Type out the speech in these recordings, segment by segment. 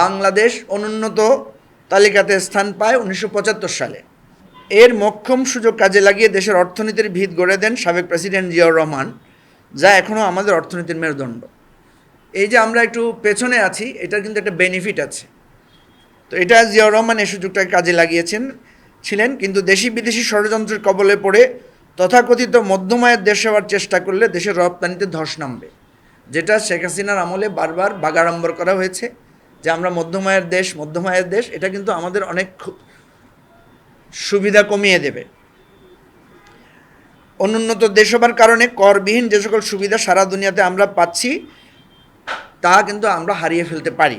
বাংলাদেশ অনুন্নত তালিকাতে স্থান পায় উনিশশো পঁচাত্তর সালে। এর মক্ষম সুযোগ কাজে লাগিয়ে দেশের অর্থনীতির ভিত গড়ে দেন সাবেক প্রেসিডেন্ট জিয়াউর রহমান, যা এখনও আমাদের অর্থনীতির মেরুদণ্ড। এই যে আমরা একটু পেছনে আছি, এটার কিন্তু একটা বেনিফিট আছে। তো এটা জিয়াউর রহমান এই সুযোগটাকে কাজে লাগিয়েছেন, ছিলেন, কিন্তু দেশি বিদেশি ষড়যন্ত্রের কবলে পড়ে তথাকথিত মধ্যমায়ের দেশ হওয়ার চেষ্টা করলে দেশের রপ্তানিতে ধস নামবে, যেটা শেখ হাসিনার আমলে বারবার বাগাড়ম্বর করা হয়েছে। যে আমরা মধ্যমায়ের দেশ মধ্যমায়ের দেশ এটা কিন্তু আমাদের অনেক সুবিধা কমিয়ে দেবে। অনুন্নত দেশ হবার কারণে করবিহীন যে সকল সুবিধা সারা দুনিয়াতে আমরা পাচ্ছি তা কিন্তু আমরা হারিয়ে ফেলতে পারি।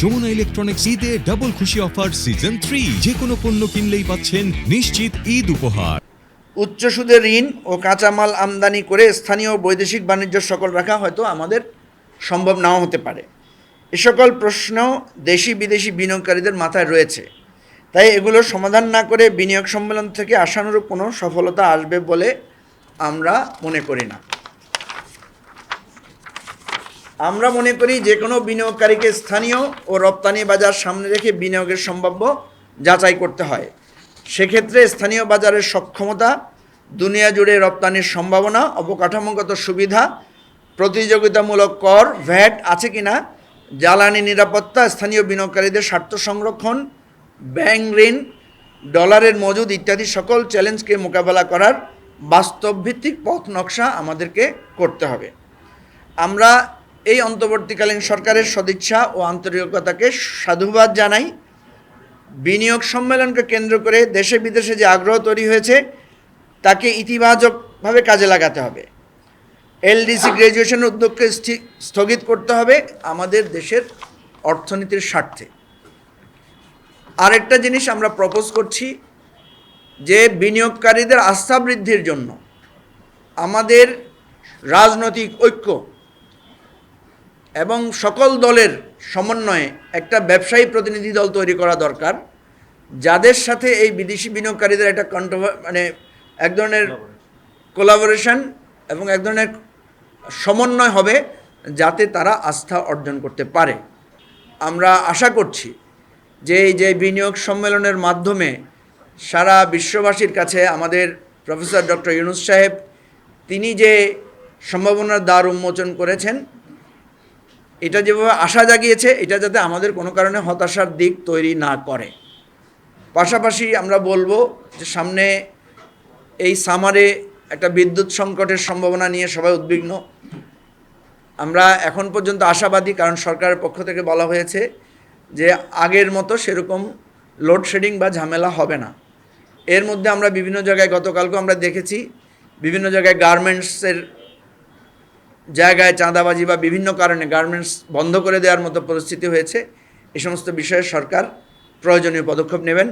যমুনা ইলেকট্রনিক্স ঈদে ডাবল খুশি অফার সিজন থ্রি যে কোনো পণ্য কিনলেই পাচ্ছেন নিশ্চিত ঈদ উপহার। উচ্চ সুদের ঋণ ও কাঁচামাল আমদানি করে স্থানীয় বৈদেশিক বাণিজ্য সকল রাখা হয়তো আমাদের সম্ভব নাও হতে পারে। এ সকল প্রশ্ন দেশি বিদেশি বিনিয়োগকারীদের মাথায় রয়েছে। তাই এগুলো সমাধান না করে বিনিয়োগ সম্মেলন থেকে আশানুরূপ কোনো সফলতা আসবে বলে আমরা মনে করি না। আমরা মনে করি যে কোনো বিনিয়োগকারীকে স্থানীয় ও রপ্তানি বাজার সামনে রেখে বিনিয়োগের সম্ভাব্য যাচাই করতে হয়। সেক্ষেত্রে স্থানীয় বাজারের সক্ষমতা, দুনিয়া জুড়ে রপ্তানির সম্ভাবনা, অবকাঠামোগত সুবিধা, প্রতিযোগিতামূলক কর, ভ্যাট আছে কিনা জ্বালানি নিরাপত্তা, স্থানীয় বিনিয়োগকারীদের স্বার্থ সংরক্ষণ, ব্যাংক ঋণ, ডলারের মজুদ ইত্যাদি সকল চ্যালেঞ্জকে মোকাবেলা করার বাস্তবভিত্তিক পথ নকশা আমাদেরকে করতে হবে। আমরা এই অন্তর্বর্তীকালীন সরকারের সদিচ্ছা ও আন্তরিকতাকে সাধুবাদ জানাই। বিনিয়োগ সম্মেলনকে কেন্দ্র করে দেশে বিদেশে যে আগ্রহ তৈরি হয়েছে, তাকে ইতিবাচকভাবে কাজে লাগাতে হবে। এলডিসি গ্র্যাজুয়েশন উদ্যোগকে স্থি- স্থগিত করতে হবে আমাদের দেশের অর্থনীতির স্বার্থে। আরেকটা জিনিস আমরা প্রপোজ করছি যে বিনিয়োগকারীদের আস্থা বৃদ্ধির জন্য আমাদের রাজনৈতিক ঐক্য এবং সকল দলের সমন্বয়ে একটা ব্যবসায়ী প্রতিনিধি দল তৈরি করা দরকার যাদের সাথে এই বিদেশি বিনিয়োগকারীদের একটা কন্ট্রোভার মানে এক ধরনের কোলাবোরেশন এবং এক ধরনের সমন্বয় হবে যাতে তারা আস্থা অর্জন করতে পারে। আমরা আশা করছি যে এই যে বিনিয়োগ সম্মেলনের মাধ্যমে সারা বিশ্ববাসীর কাছে আমাদের প্রফেসর ডক্টর ইউনুস সাহেব, তিনি যে সম্ভাবনার দ্বার উন্মোচন করেছেন, এটা যেভাবে আশা জাগিয়েছে, এটা যাতে আমাদের কোনো কারণে হতাশার দিক তৈরি না করে। পাশাপাশি আমরা বলব যে সামনে এই সামারে একটা বিদ্যুৎ সংকটের সম্ভাবনা নিয়ে সবাই উদ্বিগ্ন। আমরা এখন পর্যন্ত আশাবাদী, কারণ সরকারের পক্ষ থেকে বলা হয়েছে যে আগের মতো সেরকম লোডশেডিং বা ঝামেলা হবে না। এর মধ্যে আমরা বিভিন্ন জায়গায় গতকালকেও আমরা দেখেছি, বিভিন্ন জায়গায় গার্মেন্টসের জায়গায় চাঁদাবাজি বা বিভিন্ন কারণে গার্মেন্টস বন্ধ করে দেওয়ার মতো পরিস্থিতি হয়েছে। এ সমস্ত বিষয়ে সরকার প্রয়োজনীয় পদক্ষেপ নেবেন।